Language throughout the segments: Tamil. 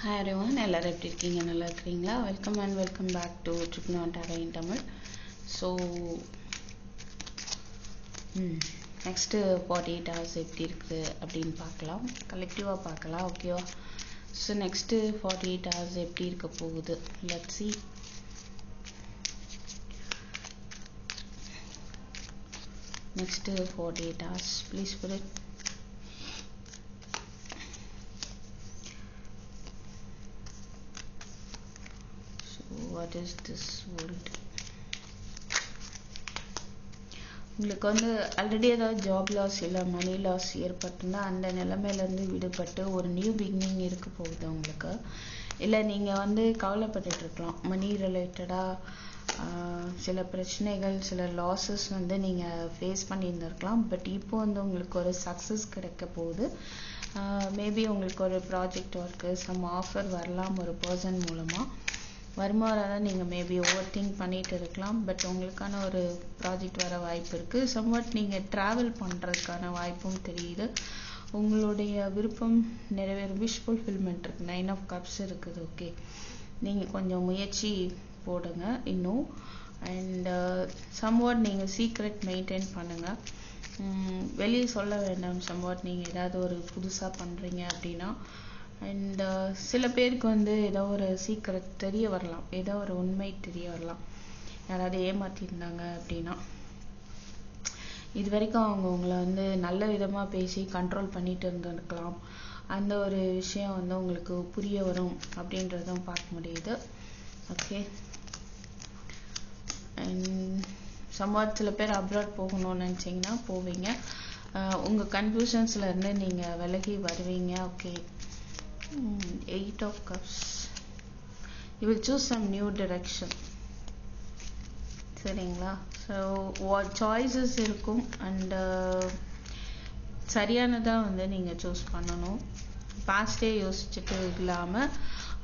ஹாய் எவ்ரிவன் எல்லோரும் எப்படி இருக்கீங்க? நல்லா இருக்கிறீங்களா? Welcome and welcome back to ட்ரிப்னோ டாரா in Tamil so next forty eight hours எப்படி இருக்குது அப்படின்னு பார்க்கலாம். கலெக்டிவாக பார்க்கலாம் ஓகேவா so next forty eight hours எப்படி இருக்க போகுது? Let see next forty eight hours please full it So what is this world? உங்களுக்கு வந்து ஆல்ரெடி ஏதாவது ஜாப் லாஸ் இல்லை மணி லாஸ் ஏற்பட்டுனா அந்த நிலைமையிலேருந்து விடுபட்டு ஒரு நியூ பிகினிங் இருக்க போகுது உங்களுக்கு. இல்லை நீங்கள் வந்து கவலைப்பட்டுட்டு இருக்கலாம். மணி ரிலேட்டடாக சில பிரச்சனைகள் சில லாஸஸ் வந்து நீங்கள் ஃபேஸ் பண்ணியிருந்திருக்கலாம். பட் இப்போ வந்து உங்களுக்கு ஒரு சக்ஸஸ் கிடைக்க போகுது. மேபி உங்களுக்கு ஒரு ப்ராஜெக்ட் ஒர்க்கு சம் ஆஃபர் வரலாம் ஒரு பர்சன் மூலமாக வருமானம் நீங்கள் மேபி ஓவர் திங்க் பண்ணிட்டு இருக்கலாம். பட் உங்களுக்கான ஒரு ப்ராஜெக்ட் வர வாய்ப்பு இருக்குது சம்வாட் நீங்கள் ட்ராவல் பண்ணுறதுக்கான வாய்ப்பும் தெரியுது. உங்களுடைய விருப்பம் நிறைவேறும் விஷ் ஃபுல்ஃபில்மெண்ட் இருக்குது நைன் ஆஃப் கப்ஸ் இருக்குது ஓகே நீங்கள் கொஞ்சம் முயற்சி போடுங்க இன்னும். அண்ட் சம்வாட் uh, நீங்கள் சீக்ரெட் மெயின்டைன் பண்ணுங்கள் வெளியே சொல்ல வேண்டாம். சம்வாட் நீங்கள் ஏதாவது ஒரு புதுசாக பண்ணுறீங்க அப்படின்னா அண்ட் uh, சில பேருக்கு வந்து ஏதோ ஒரு சீக்கிரம் தெரிய வரலாம். ஏதோ ஒரு உண்மை தெரிய வரலாம். யாராவது ஏமாற்றிருந்தாங்க அப்படின்னா. இது வரைக்கும் அவங்க உங்களை வந்து நல்ல விதமாக பேசி கண்ட்ரோல் பண்ணிட்டு இருந்திருக்கலாம். அந்த ஒரு விஷயம் வந்து உங்களுக்கு புரிய வரும் அப்படின்றதும் பார்க்க முடியுது. ஓகே அண்ட் சம்வாட் சில பேர் அப்ராட் போகணும்னு நினச்சிங்கன்னா போவீங்க. Uh, உங்கள் கன்ஃபியூஷன்ஸ்லேருந்து நீங்கள் விலகி வருவீங்க. Okay Hmm, eight of cups. You will choose some new direction. சரிங்களா? ஸோ சாய்ஸஸ் இருக்கும். அண்டு uh, சரியானதாக வந்து நீங்கள் சூஸ் பண்ணணும். பாஸ்டே யோசிச்சுட்டு இல்லாமல்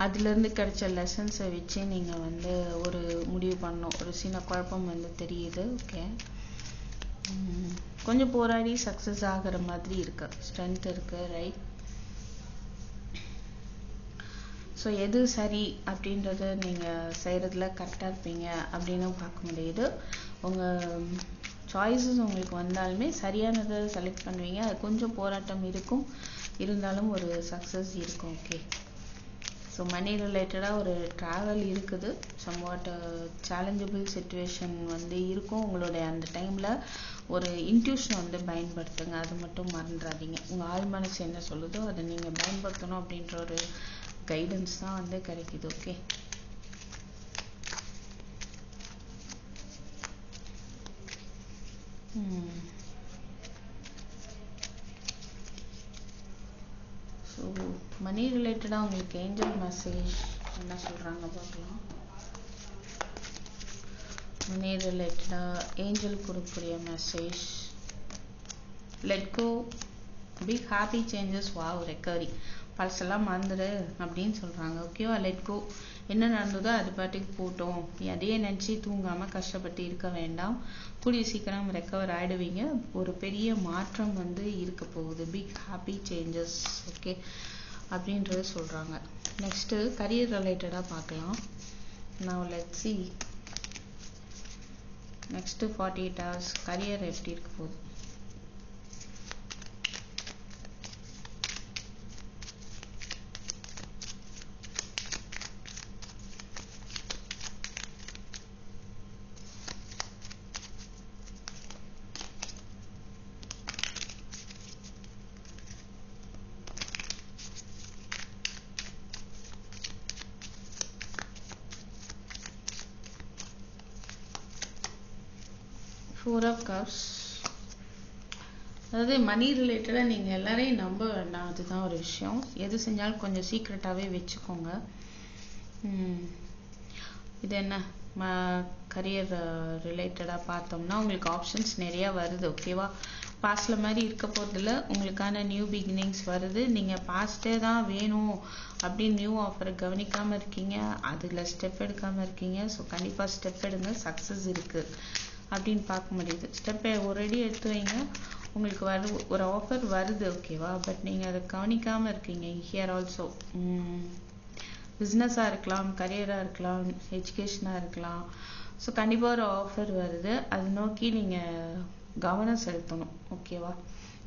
அதுலேருந்து கிடைச்ச லெசன்ஸை வச்சு நீங்கள் வந்து ஒரு முடிவு பண்ணணும். ஒரு சின்ன குழப்பம் வந்து தெரியுது ஓகே கொஞ்சம் போராடி சக்ஸஸ் ஆகிற மாதிரி இருக்கு. ஸ்ட்ரென்த் இருக்கு ரைட் ஸோ எது சரி அப்படின்றத நீங்கள் செய்கிறதுல கரெக்டாக இருப்பீங்க அப்படின்னு பார்க்க முடியுது. உங்கள் சாய்ஸஸ் உங்களுக்கு வந்தாலுமே சரியானதை செலக்ட் பண்ணுவீங்க. அது கொஞ்சம் போராட்டம் இருக்கும். இருந்தாலும் ஒரு சக்ஸஸ் இருக்கும் ஓகே ஸோ மணி ரிலேட்டடாக ஒரு ட்ராவல் இருக்குது. சம்வாட் சேலஞ்சபிள் சுச்சுவேஷன் வந்து இருக்கும். உங்களுடைய அந்த டைமில் ஒரு இன்ட்யூஷனை வந்து பயன்படுத்துங்க. அது மட்டும் மறந்துடாதீங்க. உங்கள் ஆள் மனசு என்ன சொல்லுதோ அதை நீங்கள் பயன்படுத்தணும் அப்படின்ற ஒரு கைடன்ஸ் தான் வந்து கிடைக்குது ஓகே ஸோ மணி ரிலேட்டடாக உங்களுக்கு ஏஞ்சல் மெசேஜ் என்ன சொல்கிறாங்க பார்க்கலாம். மணி ரிலேட்டடாக ஏஞ்சல் கொடுக்கக்கூடிய message let go big happy changes wow recovery பழசெல்லாம் மறந்துடு அப்படின்னு சொல்கிறாங்க ஓகேவா லெட் கோ என்ன நடந்ததோ அது பாட்டுக்கு போட்டோம். அதையே நினச்சி தூங்காமல் கஷ்டப்பட்டு இருக்க வேண்டாம். கூடிய சீக்கிரம் ரெக்கவர் ஆகிடுவீங்க ஒரு பெரிய மாற்றம் வந்து இருக்க போகுது. பிக் ஹாப்பி சேஞ்சஸ் ஓகே அப்படின்றத சொல்கிறாங்க நெக்ஸ்ட்டு கரியர் ரிலேட்டடாக பார்க்கலாம். நான் let see next forty eight hours career எப்படி இருக்க போகுது? ஃபோர் ஆஃப் கப்ஸ் அதாவது மணி ரிலேட்டடாக நீங்கள் எல்லாரையும் நம்ப வேண்டாம். அதுதான் ஒரு விஷயம். எது செஞ்சாலும் கொஞ்சம் சீக்ரெட்டாகவே வச்சுக்கோங்க. இது என்ன? ம கரியர் ரிலேட்டடாக பார்த்தோம்னா உங்களுக்கு ஆப்ஷன்ஸ் நிறையா வருது ஓகேவா பாஸ்டில் மாதிரி இருக்க போகிறதுல உங்களுக்கான நியூ பிகினிங்ஸ் வருது. நீங்கள் பாஸ்ட்டே தான் வேணும் அப்படின்னு நியூ ஆஃபரை கவனிக்காமல் இருக்கீங்க. அதில் ஸ்டெப் எடுக்காமல் இருக்கீங்க. ஸோ கண்டிப்பாக ஸ்டெப் எடுங்க. சக்ஸஸ் இருக்குது அப்படின்னு பார்க்க முடியுது. ஸ்டெப்பை ஒரேடி எடுத்து வைங்க. உங்களுக்கு வரு ஒரு ஆஃபர் வருது ஓகேவா பட் நீங்கள் அதை கவனிக்காமல் இருக்கீங்க. ஹியர் ஆல்சோ பிஸ்னஸாக இருக்கலாம் கரியராக இருக்கலாம் எஜுகேஷனாக இருக்கலாம். ஸோ கண்டிப்பாக ஒரு ஆஃபர் வருது. அது நோக்கி நீங்கள் கவனம் செலுத்தணும் ஓகேவா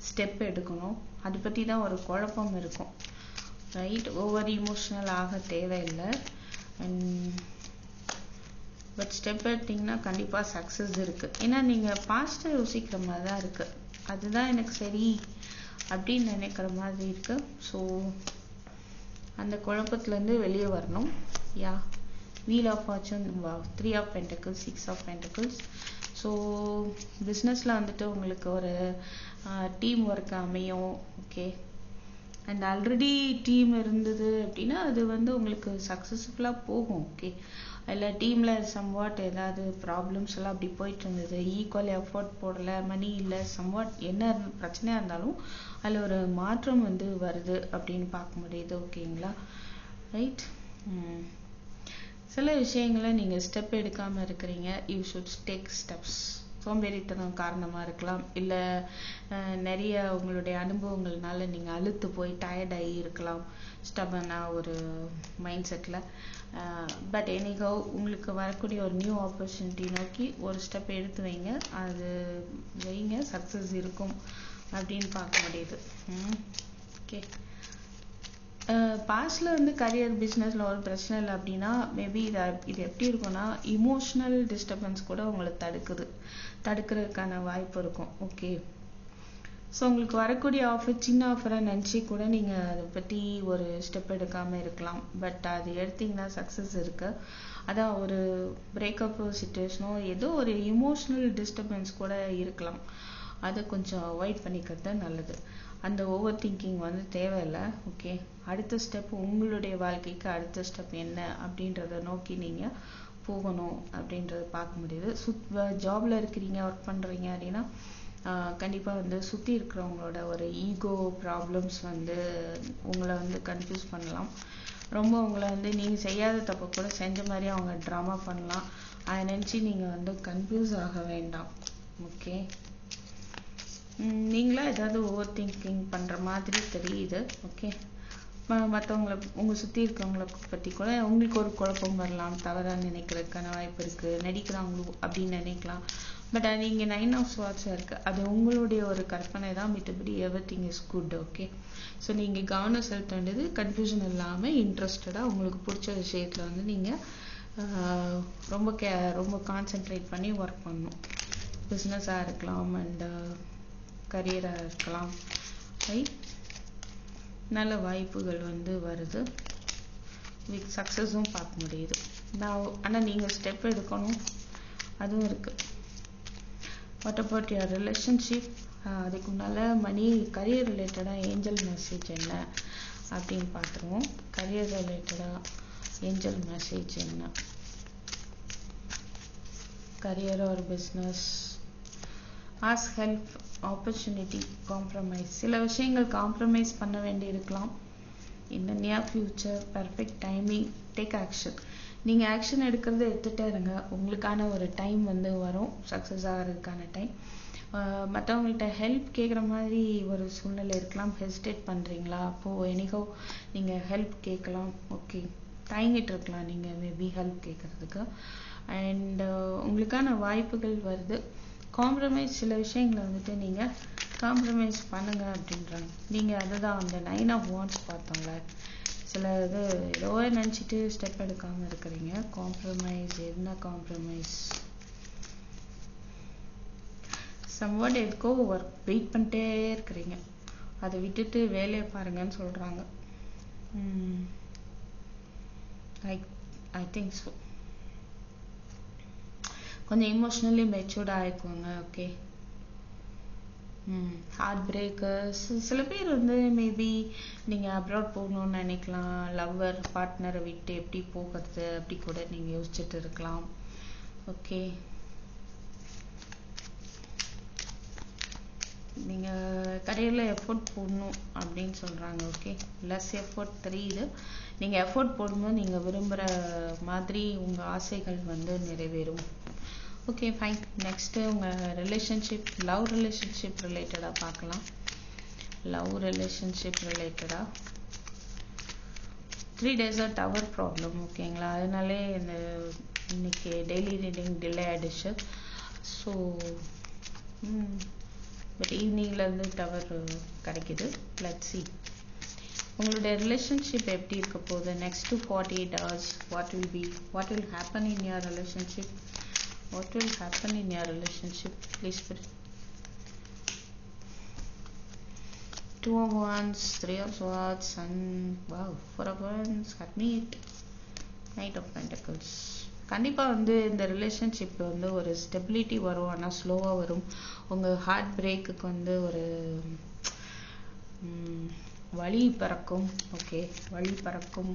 ஸ்டெப் எடுக்கணும். அதை பற்றி தான் ஒரு குழப்பம் இருக்கும். ரைட் ஓவர் இமோஷனல் ஆக தேவையில்லை. அண்ட் பட் ஸ்டெப் எடுத்தீங்கன்னா கண்டிப்பாக சக்ஸஸ் இருக்குது ஏன்னா நீங்கள் பாஸ்ட்டை யோசிக்கிற மாதிரி தான் இருக்குது அதுதான் எனக்கு சரி அப்படின்னு நினைக்கிற மாதிரி இருக்குது ஸோ அந்த குழப்பத்துலேருந்து வெளியே வரணும். Yeah wheel of fortune three of pentacles six of pentacles so பிஸ்னஸில் வந்துட்டு உங்களுக்கு ஒரு டீம் ஒர்க் அமையும். ஓகே அண்ட் ஆல்ரெடி டீம் இருந்தது அப்படின்னா அது வந்து உங்களுக்கு சக்ஸஸ்ஃபுல்லாக போகும். ஓகே இல்லை டீமில் சம்வாட் ஏதாவது ப்ராப்ளம்ஸ் எல்லாம் அப்படி போயிட்டு இருந்தது எஃபோர்ட் போடல மணி இல்லை சம்வாட் என்ன பிரச்சனையாக இருந்தாலும் அதில் ஒரு மாற்றம் வந்து வருது அப்படின்னு பார்க்க முடியுது ஓகேங்களா ரைட் சில விஷயங்களை நீங்கள் ஸ்டெப் எடுக்காமல் இருக்கிறீங்க. யூ ஷுட் டேக் ஸ்டெப்ஸ் சோம்பேறித்தனம் காரணமாக இருக்கலாம். இல்லை நிறைய உங்களுடைய அனுபவங்கள்னால நீங்கள் அழுத்து போய் டயர்டாகி இருக்கலாம். ஸ்டபனாக ஒரு மைண்ட் செட்டில் பட் எனிகோ உங்களுக்கு வரக்கூடிய ஒரு நியூ ஆப்பர்ச்சுனிட்டி நோக்கி ஒரு ஸ்டெப் எடுத்து வைங்க. அது வைங்க சக்ஸஸ் இருக்கும் அப்படின்னு பார்க்க முடியுது. ஓகே பாஸ்டில் வந்து கரியர் பிஸ்னஸில் ஒரு பிரச்சனை இல்லை அப்படின்னா மேபி இதை இது எப்படி இருக்கும்னா இமோஷனல் டிஸ்டர்பன்ஸ் கூட உங்களை தடுக்குது. தடுக்கிறதுக்கான வாய்ப்பு இருக்கும். ஓகே ஸோ உங்களுக்கு வரக்கூடிய ஆஃபர் சின்ன ஆஃபராக நினச்சி கூட நீங்கள் அதை பற்றி ஒரு ஸ்டெப் எடுக்காமல் இருக்கலாம். பட் அது எடுத்தீங்கன்னா சக்ஸஸ் இருக்குது அதான் ஒரு பிரேக்கப் சுச்சுவேஷனோ ஏதோ ஒரு இமோஷனல் டிஸ்டர்பன்ஸ் கூட இருக்கலாம். அதை கொஞ்சம் அவாய்ட் பண்ணிக்கிறது நல்லது. அந்த ஓவர் திங்கிங் வந்து தேவையில்லை ஓகே அடுத்த ஸ்டெப் உங்களுடைய வாழ்க்கைக்கு அடுத்த ஸ்டெப் என்ன அப்படின்றத நோக்கி நீங்கள் போகணும் அப்படின்றத பார்க்க முடியுது. சுத் ஜாப்ல இருக்கிறீங்க ஒர்க் பண்ணுறீங்க அப்படின்னா கண்டிப்பாக வந்து சுற்றி இருக்கிறவங்களோட ஒரு ஈகோ ப்ராப்ளம்ஸ் வந்து உங்களை வந்து கன்ஃபியூஸ் பண்ணலாம். ரொம்ப உங்களை வந்து நீங்கள் செய்யாத தப்பு கூட செஞ்ச மாதிரி அவங்க ட்ராமா பண்ணலாம். அதை நினச்சி நீங்கள் வந்து கன்ஃபியூஸ் ஆக வேண்டாம். ஓகே நீங்களா ஏதாவது ஓவர் திங்கிங் பண்ணுற மாதிரி தெரியுது. ஓகே மற்றவங்களை உங்கள் சுற்றி இருக்கவங்களை பற்றி கூட உங்களுக்கு ஒரு குழப்பம் வரலாம். தவறாக நினைக்கிறதுக்கான வாய்ப்பு இருக்குது நடிக்கிறாங்களோ அப்படின்னு நினைக்கலாம். பட் அது இங்கே நைன் ஆஃப் ஸ்வாட்ஸாக இருக்குது அது உங்களுடைய ஒரு கற்பனை தான். மித்தபடி everything is good okay so நீங்கள் கவனம் செலுத்த வேண்டியது கன்ஃபியூஷன் இல்லாமல் இன்ட்ரெஸ்டடாக உங்களுக்கு பிடிச்ச விஷயத்தில் வந்து நீங்கள் ரொம்ப கே ரொம்ப கான்சென்ட்ரேட் பண்ணி ஒர்க் பண்ணணும். பிஸ்னஸாக இருக்கலாம் அண்ட் கரியராக இருக்கலாம். ரைட் நல்ல வாய்ப்புகள் வந்து வருது. வித் சக்ஸஸும் பார்க்க முடியுது. நான் ஆனால் நீங்கள் ஸ்டெப் எடுக்கணும். அதுவும் இருக்குது வாட் அபவுட் யுவர் ரிலேஷன்ஷிப் அதுக்கு முன்னால் மணி கரியர் ரிலேட்டடாக ஏஞ்சல் மெசேஜ் என்ன அப்படின்னு பார்த்துருவோம். கரியர் ரிலேட்டடாக ஏஞ்சல் மெசேஜ் என்ன? கரியர் ஒரு business as help opportunity compromise சில விஷயங்கள் காம்ப்ரமைஸ் பண்ண வேண்டி இருக்கலாம் இந்த near future perfect timing take action நீங்கள் ஆக்ஷன் எடுக்கிறது எடுத்துகிட்டே இருங்க. உங்களுக்கான ஒரு டைம் வந்து வரும். சக்ஸஸ் ஆகிறதுக்கான டைம் மற்றவங்கள்ட்ட ஹெல்ப் கேட்குற மாதிரி ஒரு சூழ்நிலை இருக்கலாம். ஹெசிடேட் பண்ணுறீங்களா அப்போது எனிகோ நீங்கள் ஹெல்ப் கேட்கலாம் ஓகே தயங்கிட்டு இருக்கலாம் நீங்கள் மேபி ஹெல்ப் கேட்குறதுக்கு அண்ட் உங்களுக்கான வாய்ப்புகள் வருது. காம்ப்ரமைஸ் சில விஷயங்களை வந்துட்டு நீங்கள் காம்ப்ரமைஸ் பண்ணுங்க அப்படின்றாங்க. நீங்கள் அதுதான் அந்த நைன் ஆஃப் ஒன்ஸ் பார்த்தோம்ல. சில இது ஏதோ நினச்சிட்டு ஸ்டெப் எடுக்காமல் இருக்கிறீங்க. காம்ப்ரமைஸ் என்ன காம்ப்ரமைஸ் சம்வாட் எதுக்கோ ஒர்க் வெயிட் பண்ணிட்டே இருக்கிறீங்க. அதை விட்டுட்டு வேலையை பாருங்கன்னு சொல்கிறாங்க ஐ ஐ திங்க் ஸோ கொஞ்சம் இமோஷ்னலி மெச்சூர்ட் ஆகிக்கோங்க ஓகே ஹார்ட் பிரேக்கர்ஸ் சில பேர் வந்து மேபி நீங்கள் அப்ராட் போகணும்னு நினைக்கலாம். லவ்வர் பார்ட்னரை விட்டு எப்படி போகிறது அப்படி கூட நீங்கள் யோசிச்சுட்டு இருக்கலாம். ஓகே நீங்கள் கடையில் எஃபோர்ட் போடணும் அப்படின்னு சொல்கிறாங்க ஓகே லெஸ் எஃபோர்ட் தெரியுது. நீங்கள் எஃபோர்ட் போடும்போது நீங்கள் விரும்புகிற மாதிரி உங்கள் ஆசைகள் வந்து நிறைவேறும். ஓகே ஃபைன் நெக்ஸ்ட்டு உங்கள் ரிலேஷன்ஷிப் லவ் ரிலேஷன்ஷிப் ரிலேட்டடாக பார்க்கலாம். லவ் ரிலேஷன்ஷிப் ரிலேட்டடாக த்ரீ டேஸாக டவர் ப்ராப்ளம் ஓகேங்களா அதனாலே இந்த இன்னைக்கு டெய்லி ரீடிங் டிலே ஆகிடுச்சு ஸோ பட் ஈவினிங்லேருந்து டவர் கிடைக்குது. லெட் சி உங்களுடைய ரிலேஷன்ஷிப் எப்படி இருக்க போகுது? Next to forty eight hours what will be what will happen in your relationship what will happen in your relationship please two of wands three of swords and wow four of wands admit. Knight of pentacles. கண்டிப்பாக வந்து இந்த ரிலேஷன்ஷிப் வந்து ஒரு ஸ்டெபிலிட்டி வரும் ஆனால் ஸ்லோவாக வரும். உங்கள் ஹார்ட் பிரேக்குக்கு வந்து ஒரு வழி பறக்கும் ஓகே வழி பறக்கும்.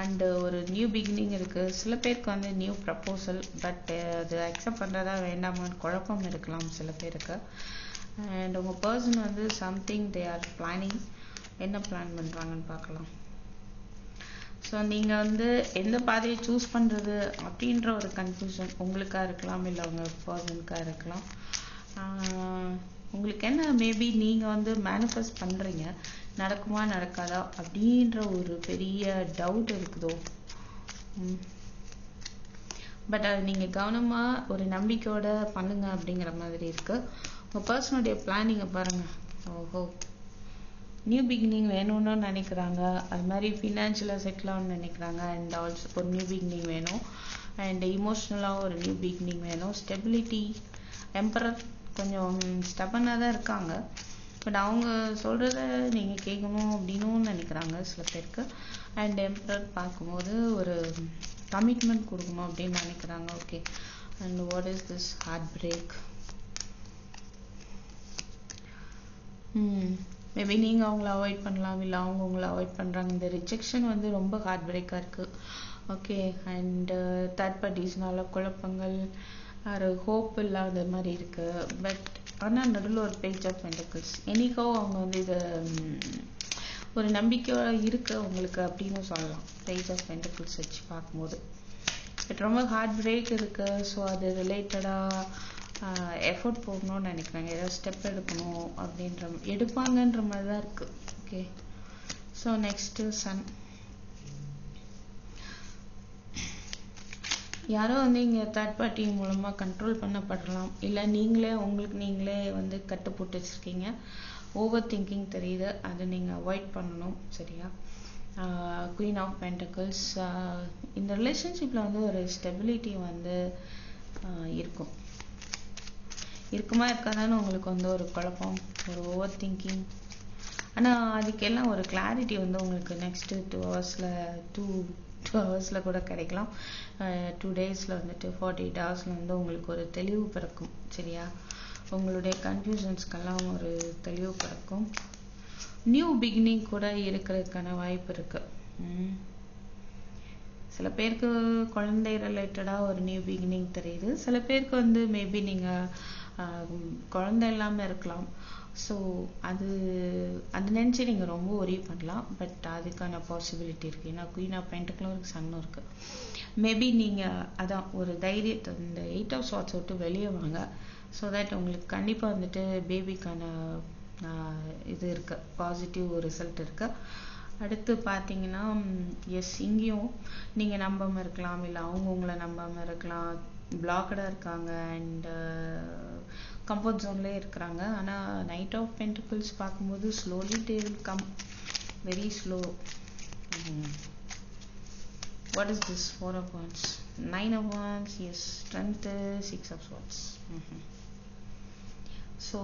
அண்டு uh, ஒரு நியூ பிகினிங் இருக்குது சில பேருக்கு வந்து நியூ ப்ரப்போசல் பட் அது அக்செப்ட் பண்ணுறதா வேண்டாமான்னு குழப்பம் இருக்கலாம் சில பேருக்கு. அண்ட் உங்கள் பர்சன் வந்து சம்திங் தே ஆர் பிளானிங் என்ன பிளான் பண்ணுறாங்கன்னு பார்க்கலாம். ஸோ நீங்கள் வந்து எந்த பாதையை சூஸ் பண்ணுறது அப்படின்ற ஒரு கன்ஃபியூஷன் உங்களுக்காக இருக்கலாம் இல்லை உங்கள் பர்சனுக்காக இருக்கலாம். உங்களுக்கு என்ன மேபி நீங்கள் வந்து மேனிஃபெஸ்ட் பண்ணுறீங்க நடக்குமா நடக்காதா அப்படின்ற ஒரு பெரிய டவுட் இருக்குதோ? பட் அது நீங்கள் கவனமாக ஒரு நம்பிக்கையோட பண்ணுங்க அப்படிங்கிற மாதிரி இருக்குது உங்கள் பர்சனுடைய பிளானிங்கை பாருங்கள் ஓஹோ. நியூ பிகினிங் வேணும்னு நினைக்கிறாங்க. அது மாதிரி ஃபினான்ஷியலாக செட்டில் ஆகணும்னு நினைக்கிறாங்க. அண்ட் ஆல்சோ ஒரு நியூ பிகினிங் வேணும். அண்ட் இமோஷ்னலாக ஒரு நியூ பிகினிங் வேணும். ஸ்டெபிலிட்டி எம்பரர் கொஞ்சம் ஸ்டபனாக தான் இருக்காங்க. பட் அவங்க சொல்கிறத நீங்கள் கேட்கணும் அப்படின்னும் நினைக்கிறாங்க சில பேருக்கு. அண்ட் எம்ப்ராய்ட் பார்க்கும்போது ஒரு கமிட்மெண்ட் கொடுக்கணும் அப்படின்னு நினைக்கிறாங்க. Okay and what is this heart break maybe நீங்கள் அவங்கள அவாய்ட் பண்ணலாம். இல்லை அவங்க உங்களை அவாய்ட் பண்ணுறாங்க இந்த ரிஜெக்ஷன் வந்து ரொம்ப ஹார்ட் பிரேக்காக இருக்குது ஓகே அண்டு தேர்ட் பார்ட்டிஸ்னால குழப்பங்கள் ஒரு ஹோப் இல்லாத மாதிரி இருக்குது பட் ஆனால் நடுவில் ஒரு பேஜ் ஆஃப் பெண்டக்கல்ஸ் என்னைக்கோ அவங்க வந்து இதை ஒரு நம்பிக்கையோட இருக்கு உங்களுக்கு அப்படின்னு சொல்லலாம். பேஜ் ஆஃப் பெண்டக்கல்ஸ் வச்சு பார்க்கும்போது. பட் ரொம்ப ஹார்ட் பிரேக் இருக்குது ஸோ அது ரிலேட்டடாக எஃபர்ட் போடணும்னு நினைக்கிறாங்க. ஏதாவது ஸ்டெப் எடுக்கணும் அப்படின்ற எடுப்பாங்கன்ற மாதிரி தான் இருக்குது ஓகே ஸோ நெக்ஸ்ட்டு சன் யாரோ வந்து இங்கே தேர்ட் பார்ட்டி மூலமாக கண்ட்ரோல் பண்ணப்படலாம். இல்லை நீங்களே உங்களுக்கு நீங்களே வந்து கட்டு போட்டு வச்சுருக்கீங்க. ஓவர் திங்கிங் தெரியுது. அதை நீங்கள் அவாய்ட் பண்ணணும். சரியா? குயின் ஆஃப் பென்டக்கிள்ஸ் இந்த ரிலேஷன்ஷிப்பில் வந்து ஒரு ஸ்டெபிலிட்டி வந்து இருக்கும். இருக்குமா இருக்காதான்னு உங்களுக்கு வந்து ஒரு குழப்பம். ஒரு ஓவர் திங்கிங் ஆனால் அதுக்கெல்லாம் ஒரு கிளாரிட்டி வந்து உங்களுக்கு நெக்ஸ்ட்டு டூ ஹவர்ஸில் டூ ஹவர்ஸில் கூட கிடைக்கலாம். டூ டேஸில் வந்துட்டு ஃபார்ட்டி எயிட் ஹவர்ஸில் வந்து உங்களுக்கு ஒரு தெளிவு பிறக்கும் சரியா? உங்களுடைய கன்ஃபியூஷன்ஸ்க்கெல்லாம் ஒரு தெளிவு பிறக்கும். நியூ பிகினிங் கூட இருக்கிறதுக்கான வாய்ப்பு இருக்குது சில பேருக்கு குழந்தை ரிலேட்டடாக ஒரு நியூ பிகினிங் தெரியுது. சில பேருக்கு வந்து மேபி நீங்கள் குழந்தை இல்லாமல் இருக்கலாம். ஸோ அது அது நினச்சி நீங்கள் ரொம்ப ஒரே பண்ணலாம் பட் அதுக்கான பாசிபிலிட்டி இருக்குது ஏன்னா குயின் ஆஃப் பென்ட்டுக்கும் இருக்குது சன்னும் இருக்குது மேபி நீங்கள் அதான் ஒரு தைரியத்தை இந்த எயிட் ஆஃப் ஷார்ட்ஸ் விட்டு வெளியே வாங்க. ஸோ தட் உங்களுக்கு கண்டிப்பாக வந்துட்டு பேபிக்கான இது இருக்கு. பாசிட்டிவ் ரிசல்ட் இருக்கு. அடுத்து பார்த்தீங்கன்னா எஸ் இங்கேயும் நீங்கள் நம்பாமல் இருக்கலாம். இல்லை அவங்க உங்களை நம்பாமல் இருக்கலாம். பிளாக்கடாக இருக்காங்க. அண்டு கம்ஃபர்ட் ஜோன்லேயே இருக்கிறாங்க. ஆனால் நைட் ஆஃப் பென்டிபிள்ஸ் பார்க்கும்போது slowly they will come very slow what is this four of wands nine of wands yes strength six of wands so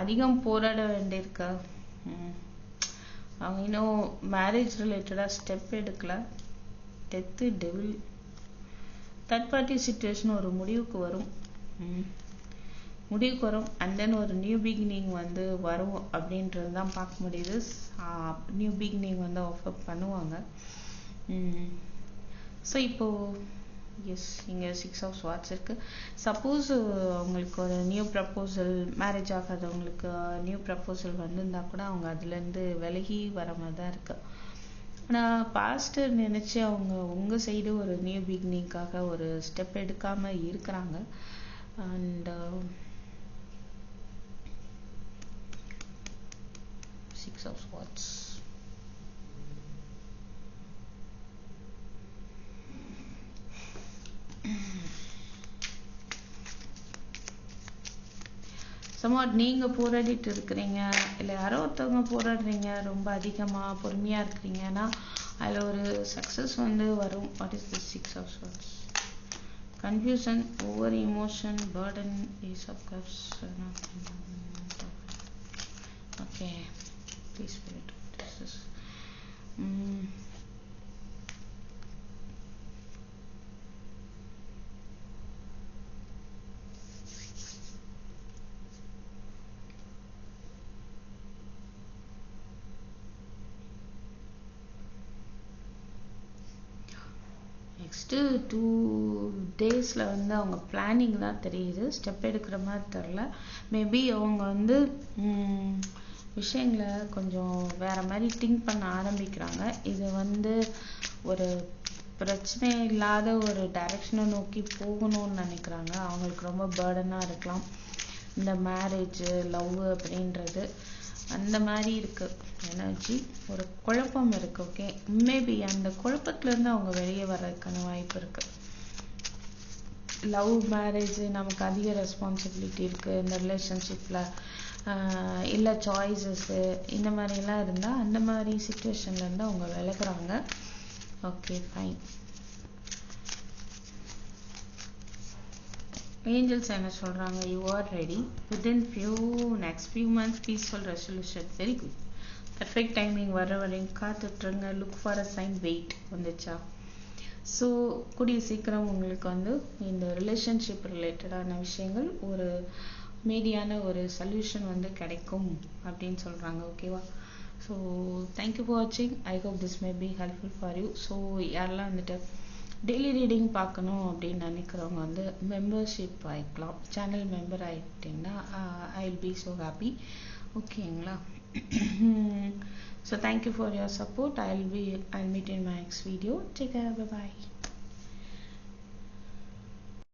அதிகம் போராட வேண்டியிருக்க அவங்க இன்னும் மேரேஜ் ரிலேட்டடாக ஸ்டெப் எடுக்கல. Death devil third party situation ஒரு முடிவுக்கு வரும். முடிவுக்கு வரும் அண்ட் தென் ஒரு நியூ பிகினிங் வந்து வரும் அப்படின்றது தான் பார்க்க முடியுது. நியூ பிகினிங் வந்து ஆஃபர் பண்ணுவாங்க. ஸோ இப்போது எஸ் இங்கே சிக்ஸ் ஆஃப் ஸ்வாட்ஸ் இருக்குது சப்போஸ் அவங்களுக்கு ஒரு நியூ ப்ரப்போசல் மேரேஜ் ஆகாதவங்களுக்கு நியூ ப்ரப்போசல் வந்திருந்தா கூட அவங்க அதுலேருந்து விலகி வர மாதிரி தான் இருக்கு. ஆனால் பாஸ்ட்டு நினச்சி அவங்க உங்கள் சைடு ஒரு நியூ பிகினிங்காக ஒரு ஸ்டெப் எடுக்காமல் இருக்கிறாங்க. And six of swords somewhat நீங்கள் போராடிட்டு இருக்கிறீங்க இல்லை யாரோ ஒருத்தவங்க போராடுறீங்க ரொம்ப அதிகமாக பொறுமையாக இருக்கிறீங்கன்னா அதில் ஒரு சக்ஸஸ் வந்து வரும். What is the six of swords confusion over emotion burden is of cups okay please spirit this is um, next two டேஸில் வந்து அவங்க பிளானிங் தான் தெரியுது. ஸ்டெப் எடுக்கிற மாதிரி தெரில. மேபி அவங்க வந்து mm, விஷயங்களை கொஞ்சம் வேற மாதிரி திங்க் பண்ண ஆரம்பிக்கிறாங்க. இது வந்து ஒரு பிரச்சனை இல்லாத ஒரு டைரக்ஷனை நோக்கி போகணும்னு நினைக்கிறாங்க. அவங்களுக்கு ரொம்ப பேர்டனாக இருக்கலாம். இந்த மேரேஜ் லவ் அப்படின்றது அந்த மாதிரி இருக்கு. எனர்ஜி ஒரு குழப்பம் இருக்கு ஓகே மேபி அந்த குழப்பத்துல இருந்து அவங்க வெளியே வர்றதுக்கான வாய்ப்பு இருக்கு. லவ் மேரேஜ் நமக்கு அதிக ரெஸ்பான்சிபிலிட்டி இருக்கு. இந்த ரிலேஷன்ஷிப்ல இல்லை சாய்ஸஸ்ஸு இந்த மாதிரிலாம் இருந்தால் அந்த மாதிரி சுச்சுவேஷன்லேருந்து அவங்க விளக்குறாங்க. ஓகே ஃபைன் ஏஞ்சல்ஸ் என்ன சொல்கிறாங்க you are ready within few next few months peaceful resolution very good perfect timing வர வரையும் காத்துட்ருங்க. Look for a sign wait வந்துச்சா? ஸோ கூடிய சீக்கிரம் உங்களுக்கு வந்து இந்த ரிலேஷன்ஷிப் ரிலேட்டடான விஷயங்கள் ஒரு மீடியான ஒரு சொல்யூஷன் வந்து கிடைக்கும் அப்படின்னு சொல்கிறாங்க ஓகேவா ஸோ தேங்க்யூ ஃபார் வாட்சிங் I hope this may be helpful for you so யாரெல்லாம் வந்துட்டு டெய்லி ரீடிங் பார்க்கணும் அப்படின்னு நினைக்கிறவங்க வந்து மெம்பர்ஷிப் ஆகிக்கலாம் channel member ஆகிட்டிங்கன்னா I will be so happy ஓகேங்களா so thank you for your support I will be I meet in my next video take care bye